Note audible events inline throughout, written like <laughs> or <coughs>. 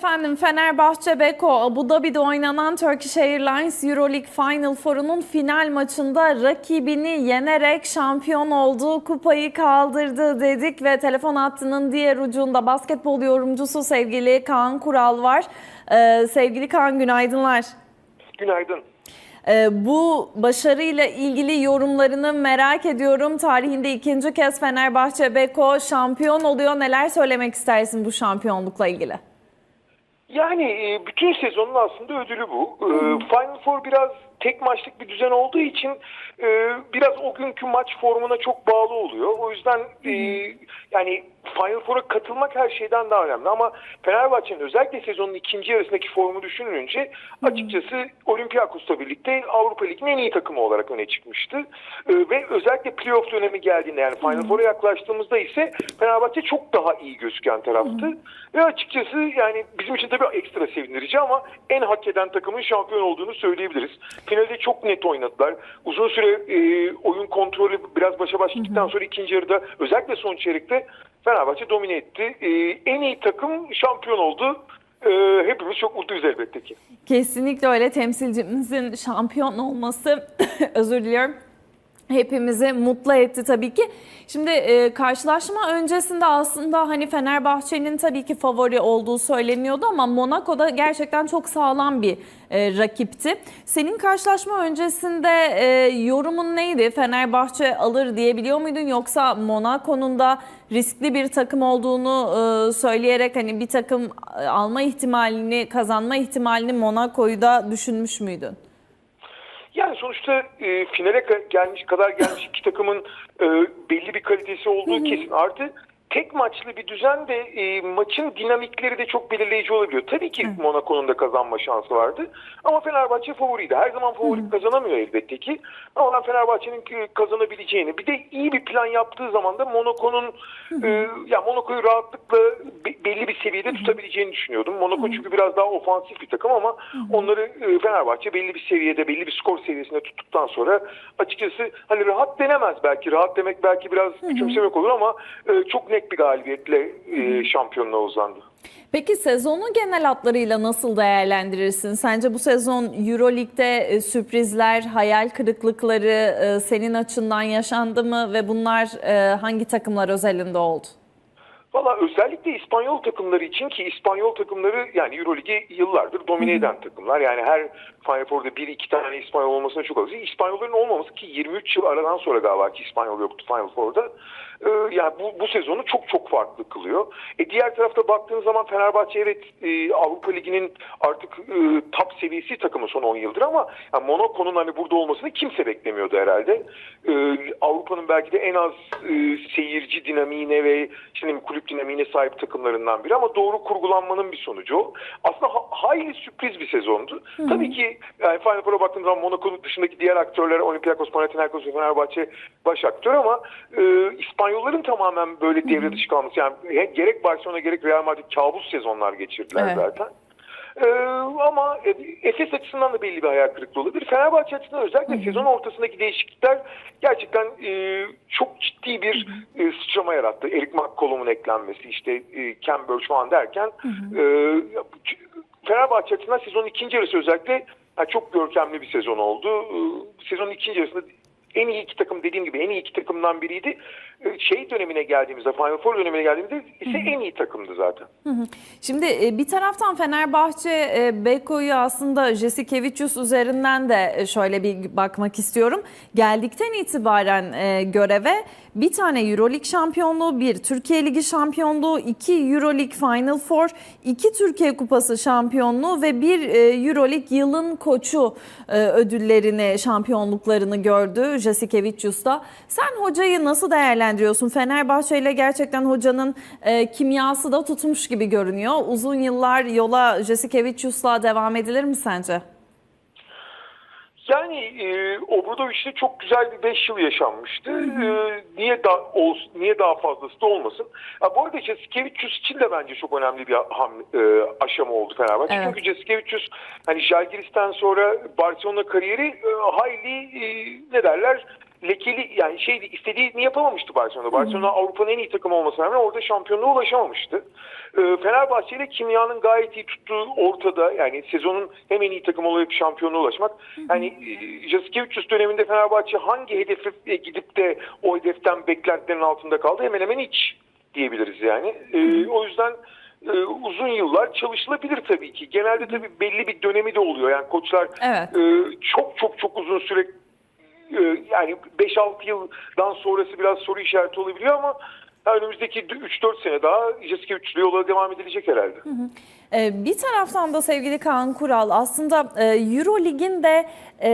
efendim Fenerbahçe Beko Abu Dhabi'de oynanan Turkish Airlines Euroleague Final Four'unun final maçında rakibini yenerek şampiyon olduğu kupayı kaldırdı dedik ve telefon hattının diğer ucunda basketbol yorumcusu sevgili Kaan Kural var. Ee, sevgili Kaan günaydınlar. Günaydın. Ee, bu başarıyla ilgili yorumlarını merak ediyorum. Tarihinde ikinci kez Fenerbahçe Beko şampiyon oluyor. Neler söylemek istersin bu şampiyonlukla ilgili? Yani e, bütün sezonun aslında ödülü bu. E, Final Four biraz tek maçlık bir düzen olduğu için e, biraz o günkü maç formuna çok bağlı oluyor. O yüzden e, yani Final Four'a katılmak her şeyden daha önemli. Ama Fenerbahçe'nin özellikle sezonun ikinci yarısındaki formu düşünülünce açıkçası Olympiakos'la birlikte Avrupa Ligi'nin en iyi takımı olarak öne çıkmıştı. E, ve özellikle playoff dönemi geldiğinde yani Final Four'a yaklaştığımızda ise Fenerbahçe çok daha iyi gözüken taraftı. Ve açıkçası yani bizim için tabii ekstra sevindirici ama en hak eden takımın şampiyon olduğunu söyleyebiliriz. Finalde çok net oynadılar. Uzun süre e, oyun kontrolü biraz başa baş gittikten sonra ikinci yarıda özellikle son çeyrekte Fenerbahçe domine etti. E, en iyi takım şampiyon oldu. E, hepimiz çok mutluyuz elbette ki. Kesinlikle öyle temsilcimizin şampiyon olması <coughs> özür diliyorum. Hepimizi mutlu etti tabii ki. Şimdi e, karşılaşma öncesinde aslında hani Fenerbahçe'nin tabii ki favori olduğu söyleniyordu ama Monaco'da gerçekten çok sağlam bir e, rakipti. Senin karşılaşma öncesinde e, yorumun neydi? Fenerbahçe alır diyebiliyor muydun yoksa Monaco'nun da riskli bir takım olduğunu e, söyleyerek hani bir takım e, alma ihtimalini, kazanma ihtimalini Monaco'yu da düşünmüş müydün? Sonuçta e, finale gelmiş kadar gelmiş iki takımın e, belli bir kalitesi olduğu kesin. Artı tek maçlı bir düzen de e, maçın dinamikleri de çok belirleyici olabiliyor. Tabii ki Monaco'nun da kazanma şansı vardı. Ama Fenerbahçe favoriydi. Her zaman favori kazanamıyor elbette ki. Ama ben Fenerbahçe'nin e, kazanabileceğini bir de iyi bir plan yaptığı zaman da Monaco'nun e, ya Monaco'yu rahatlıkla be- belli bir seviyede tutabileceğini düşünüyordum. Monaco çünkü biraz daha ofansif bir takım ama onları e, Fenerbahçe belli bir seviyede, belli bir skor seviyesinde tuttuktan sonra açıkçası hani rahat denemez belki. Rahat demek belki biraz küçümsemek olur ama e, çok net bir galibiyetle e, şampiyonluğa uzandı. Peki sezonu genel hatlarıyla nasıl değerlendirirsin? Sence bu sezon Euroleague'de e, sürprizler, hayal kırıklıkları e, senin açından yaşandı mı ve bunlar e, hangi takımlar özelinde oldu? Valla özellikle İspanyol takımları için ki İspanyol takımları yani Euroligi yıllardır domine eden takımlar. Yani her Final Four'da bir iki tane İspanyol olmasına çok alışıyor. İspanyolların olmaması ki 23 yıl aradan sonra galiba ki İspanyol yoktu Final Four'da. Ee, yani bu, bu sezonu çok çok farklı kılıyor. E diğer tarafta baktığınız zaman Fenerbahçe evet e, Avrupa Ligi'nin artık e, top seviyesi takımı son 10 yıldır ama yani Monaco'nun hani burada olmasını kimse beklemiyordu herhalde. E, Avrupa'nın belki de en az e, seyirci dinamiğine ve şimdi kulüp dinamiğine sahip takımlarından biri ama doğru kurgulanmanın bir sonucu o. Aslında ha- hayli sürpriz bir sezondu. Tabii ki yani Final Four'a baktığımız zaman Monaco'nun dışındaki diğer aktörler Olympiakos, Panathinaikos ve Fenerbahçe baş aktör ama e, İspanyolların tamamen böyle devre dışı kalması yani gerek Barcelona gerek Real Madrid kabus sezonlar geçirdiler Evet. zaten. Ee, ama Efes açısından da belli bir hayal kırıklığı olabilir. Fenerbahçe açısından özellikle sezon ortasındaki değişiklikler gerçekten e, çok ciddi bir e, sıçrama yarattı. Eric McCollum'un eklenmesi, işte e, Ken falan derken e, Fenerbahçe açısından sezonun ikinci yarısı özellikle yani çok görkemli bir sezon oldu. E, sezonun ikinci yarısında en iyi iki takım dediğim gibi en iyi iki takımdan biriydi. E, Şey dönemine geldiğimizde, Final Four dönemine geldiğimizde ise en iyi takımdı zaten. Şimdi e, bir taraftan Fenerbahçe e, Beko'yu aslında Jasikevicius üzerinden de e, şöyle bir bakmak istiyorum. Geldikten itibaren göreve bir tane Euroleague şampiyonluğu, bir Türkiye Ligi şampiyonluğu, iki Euroleague Final Four, iki Türkiye Kupası şampiyonluğu ve bir Euroleague yılın koçu ödüllerini, şampiyonluklarını gördü Jasikevicius'ta. Sen hocayı nasıl değerlendiriyorsun? Fenerbahçe ile gerçekten hocanın e, kimyası da tutmuş gibi görünüyor. Uzun yıllar yola Jasikevicius'la devam edilir mi sence? Yani e, Obradoviç'te çok güzel bir 5 yıl yaşanmıştı. E, niye daha olsun, niye daha fazlası da olmasın? Ha, bu arada Jasikevicius için de bence çok önemli bir ham, e, aşama oldu Fenerbahçe. Evet. Çünkü Jasikevicius hani Žalgiris'ten sonra Barcelona kariyeri e, hayli e, ne derler lekeli yani şey istediğini yapamamıştı Barcelona. Barcelona Avrupa'nın en iyi takımı olmasına rağmen orada şampiyonluğa ulaşamamıştı. e, Fenerbahçe ile kimyanın gayet iyi tuttuğu ortada. Yani sezonun hem en iyi takım olarak şampiyonluğa ulaşmak. Yani e, Jasikevicius döneminde Fenerbahçe hangi hedefe gidip de o hedeften beklentilerin altında kaldı? Hemen hemen hiç diyebiliriz yani. E, o yüzden e, uzun yıllar çalışılabilir tabii ki. Genelde tabii belli bir dönemi de oluyor. Yani koçlar Evet. e, çok çok çok uzun süre yani 5-6 yıldan sonrası biraz soru işareti olabiliyor ama önümüzdeki 3-4 sene daha Jasikevicius'la yola devam edilecek herhalde. Ee, Bir taraftan da sevgili Kaan Kural aslında e, Euro Lig'in de e,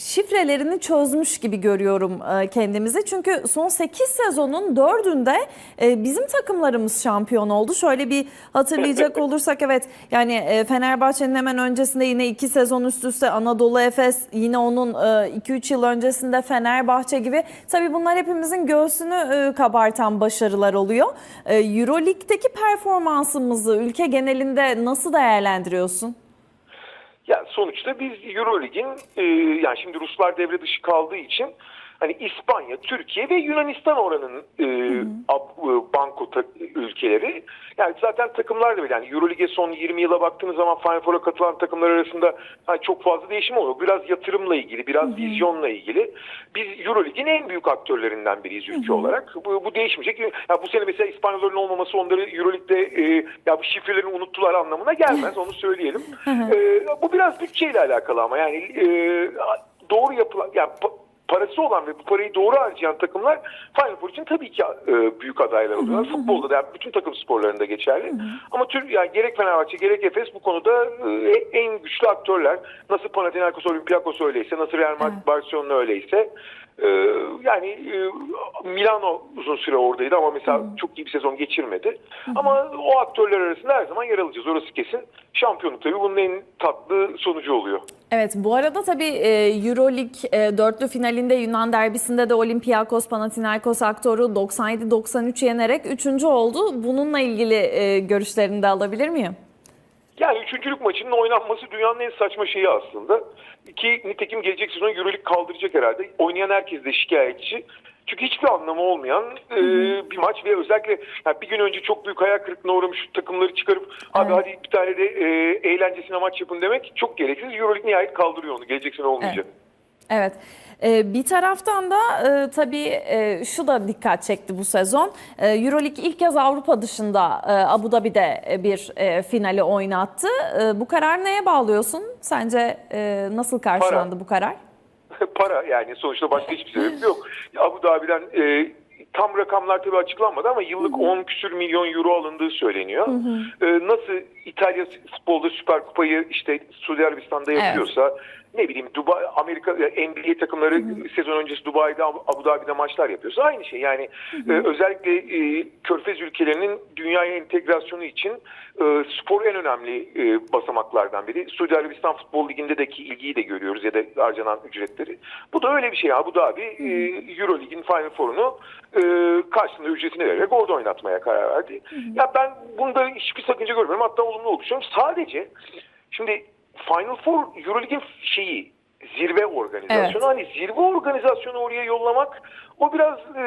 şifrelerini çözmüş gibi görüyorum e, kendimizi. Çünkü son 8 sezonun 4'ünde e, bizim takımlarımız şampiyon oldu. Şöyle bir hatırlayacak <laughs> olursak evet yani e, Fenerbahçe'nin hemen öncesinde yine 2 sezon üst üste Anadolu Efes yine onun 2-3 yıl öncesinde Fenerbahçe gibi. Tabii bunlar hepimizin göğsünü kabartan başarılar oluyor. E, Euro Lig'deki performansımızı ülke genelinde nasıl değerlendiriyorsun? Sonuçta biz Eurolig'in e, yani şimdi Ruslar devre dışı kaldığı için hani İspanya, Türkiye ve Yunanistan oranının e, ab- e, banko ta- ülkeleri. Yani zaten takımlar da. Yani Eurolig'e son 20 yıla baktığınız zaman Final Four'a katılan takımlar arasında hani çok fazla değişim oluyor. Biraz yatırımla ilgili, biraz vizyonla ilgili. Biz Eurolig'in en büyük aktörlerinden biriyiz ülke olarak. Bu, bu değişmeyecek. Ya bu sene mesela İspanyolların olmaması onları Eurolig'de e, ya bu şifrelerini unuttular anlamına gelmez. Onu söyleyelim. E, bu biraz bütçeyle alakalı ama yani e, doğru yapılan yani parası olan ve bu parayı doğru harcayan takımlar Final Four için tabii ki e, büyük adaylar oluyorlar. Futbolda da yani bütün takım sporlarında geçerli. Ama tür yani gerek Fenerbahçe gerek Efes bu konuda e, en güçlü aktörler. Nasıl Panathinaikos Olympiakos öyleyse, nasıl Real Madrid Barcelona öyleyse. E, yani e, Milano uzun süre oradaydı ama mesela çok iyi bir sezon geçirmedi. Ama o aktörler arasında her zaman yer alacağız. Orası kesin. Şampiyonluk tabii bunun en tatlı sonucu oluyor. Evet bu arada tabii e, Euro Lig e, dörtlü finalinde Yunan derbisinde de Olympiakos Panathinaikos aktoru 97-93 yenerek 3. oldu. Bununla ilgili görüşlerini de alabilir miyim? Yani üçüncülük maçının oynanması dünyanın en saçma şeyi aslında. Ki nitekim gelecek sezon Euroleague kaldıracak herhalde. Oynayan herkes de şikayetçi. Çünkü hiçbir anlamı olmayan e, bir maç ve özellikle yani bir gün önce çok büyük hayal kırıklığına uğramış takımları çıkarıp abi hadi bir tane de e, eğlencesine maç yapın demek çok gereksiz. Euroleague nihayet kaldırıyor onu. Gelecek sene olmayacak. Evet. Ee, bir taraftan da e, tabii e, şu da dikkat çekti bu sezon. E, Euroleague ilk kez Avrupa dışında e, Abu Dhabi'de e, bir e, finali oynattı. E, bu karar neye bağlıyorsun? Sence e, nasıl karşılandı bu karar? <laughs> para yani sonuçta başka hiçbir sebep yok. Abu Dhabi'den e, tam rakamlar tabii açıklanmadı ama yıllık 10 küsür milyon euro alındığı söyleniyor. E, nasıl İtalya futbolda Süper Kupayı işte Suudi Arabistan'da yapıyorsa ne bileyim Dubai Amerika e, NBA takımları sezon öncesi Dubai'de Abu Dhabi'de maçlar yapıyorsa aynı şey. Yani e, özellikle e, Körfez ülkelerinin dünyaya entegrasyonu için e, spor en önemli e, basamaklardan biri. Suudi Arabistan Futbol Ligi'ndeki ilgiyi de görüyoruz ya da harcanan ücretleri. Bu da öyle bir şey. Abu Dhabi e, Euro Lig'in Final Four'unu e, karşılığında ücretini vererek orada oynatmaya karar verdi. Ya ben bunda hiçbir sakınca görmüyorum. Hatta olumlu düşünüyorum. Sadece şimdi Final Four Euroleague'in şeyi zirve organizasyonu. Evet. Hani zirve organizasyonu oraya yollamak o biraz e,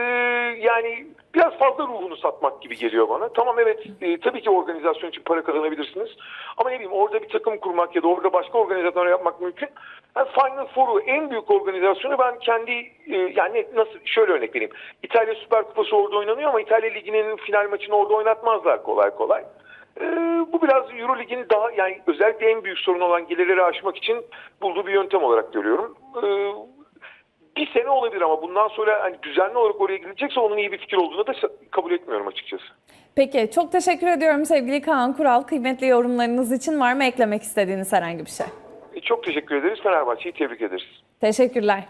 yani biraz fazla ruhunu satmak gibi geliyor bana. Tamam evet e, tabii ki organizasyon için para kazanabilirsiniz. Ama ne bileyim orada bir takım kurmak ya da orada başka organizasyonlar yapmak mümkün. Yani Final Four'u en büyük organizasyonu ben kendi e, yani nasıl şöyle örnek vereyim. İtalya Süper Kupası orada oynanıyor ama İtalya Ligi'nin final maçını orada oynatmazlar kolay kolay. Ee, bu biraz Euro Ligi'nin daha yani özellikle en büyük sorun olan gelirleri aşmak için bulduğu bir yöntem olarak görüyorum. Ee, bir sene olabilir ama bundan sonra hani düzenli olarak oraya gidilecekse onun iyi bir fikir olduğunu da kabul etmiyorum açıkçası. Peki çok teşekkür ediyorum sevgili Kaan Kural. Kıymetli yorumlarınız için var mı eklemek istediğiniz herhangi bir şey? E, çok teşekkür ederiz. Fenerbahçe'yi tebrik ederiz. Teşekkürler.